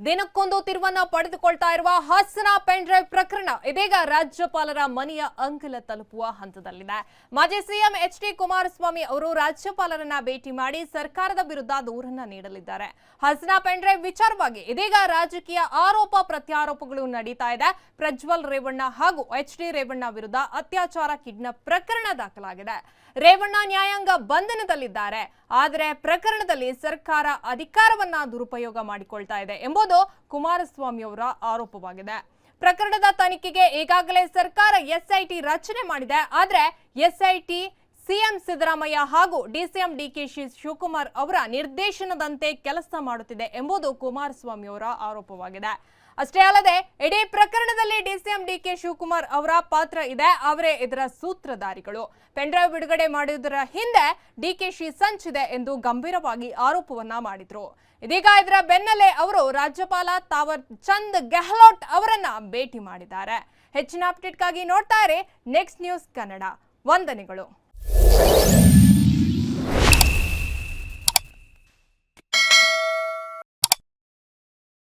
ದಿನಕ್ಕೊಂದು ತಿರುವನ್ನ ಪಡೆದುಕೊಳ್ತಾ ಇರುವ Hassan pen drive ಪ್ರಕರಣ ಇದೀಗ ರಾಜ್ಯಪಾಲರ ಮನೆಯ ಅಂಕಲ ತಲುಪುವ ಹಂತದಲ್ಲಿದೆ. ಮಾಜಿ ಸಿಎಂ ಎಚ್ ಡಿ ಕುಮಾರಸ್ವಾಮಿ ಅವರು ರಾಜ್ಯಪಾಲರನ್ನ ಭೇಟಿ ಮಾಡಿ ಸರ್ಕಾರದ ವಿರುದ್ಧ ದೂರನ್ನ ನೀಡಲಿದ್ದಾರೆ. ಹಸನ ಪೆನ್ ಡ್ರೈವ್ ವಿಚಾರವಾಗಿ ಇದೀಗ ರಾಜಕೀಯ ಆರೋಪ ಪ್ರತ್ಯಾರೋಪಗಳು ನಡೀತಾ ಇದೆ. ಪ್ರಜ್ವಲ್ ರೇವಣ್ಣ ಹಾಗೂ ಎಚ್ ಡಿ ರೇವಣ್ಣ ವಿರುದ್ಧ ಅತ್ಯಾಚಾರ ಕಿಡ್ನಾಪ್ ಪ್ರಕರಣ ದಾಖಲಾಗಿದೆ. ರೇವಣ್ಣ ನ್ಯಾಯಾಂಗ ಬಂಧನದಲ್ಲಿದ್ದಾರೆ. ಆದರೆ ಪ್ರಕರಣದಲ್ಲಿ ಸರ್ಕಾರ ಅಧಿಕಾರವನ್ನ ದುರುಪಯೋಗ ಮಾಡಿಕೊಳ್ತಾ ಇದೆ ಎಂಬುದು ಕುಮಾರಸ್ವಾಮಿ ಅವರ ಆರೋಪವಾಗಿದೆ. ಪ್ರಕರಣದ ತನಿಖೆಗೆ ಈಗಾಗಲೇ ಸರ್ಕಾರ ಎಸ್ಐಟಿ ರಚನೆ ಮಾಡಿದೆ. ಆದರೆ ಎಸ್ಐಟಿ ಸಿಎಂ ಸಿದ್ದರಾಮಯ್ಯ ಹಾಗೂ ಡಿಸಿಎಂ ಡಿಕೆಶಿ ಶಿವಕುಮಾರ್ ಅವರ ನಿರ್ದೇಶನದಂತೆ ಕೆಲಸ ಮಾಡುತ್ತಿದೆ ಎಂಬುದು ಕುಮಾರಸ್ವಾಮಿ ಅವರ ಆರೋಪವಾಗಿದೆ. ಅಷ್ಟೇ ಅಲ್ಲದೆ, ಇಡೀ ಪ್ರಕರಣದಲ್ಲಿ ಡಿಸಿಎಂ ಡಿಕೆ ಶಿವಕುಮಾರ್ ಅವರ ಪಾತ್ರ ಇದೆ. ಅವರೇ ಇದರ ಸೂತ್ರಧಾರಿಗಳು. ಪೆಂಡ್ರೈವ್ ಬಿಡುಗಡೆ ಮಾಡುವುದರ ಹಿಂದೆ ಡಿಕೆಶಿ ಸಂಚಿದೆ ಎಂದು ಗಂಭೀರವಾಗಿ ಆರೋಪವನ್ನ ಮಾಡಿದ್ರು. ಇದೀಗ ಇದರ ಬೆನ್ನಲ್ಲೇ ಅವರು ರಾಜ್ಯಪಾಲ ತಾವರ್ ಚಂದ್ ಗೆಹ್ಲೋಟ್ ಅವರನ್ನ ಭೇಟಿ ಮಾಡಿದ್ದಾರೆ. ಹೆಚ್ಚಿನ ಅಪ್ಡೇಟ್ಗಾಗಿ ನೋಡ್ತಾ ಇರಿ. Next news Kannada. ವಂದನೆಗಳು. Thank you.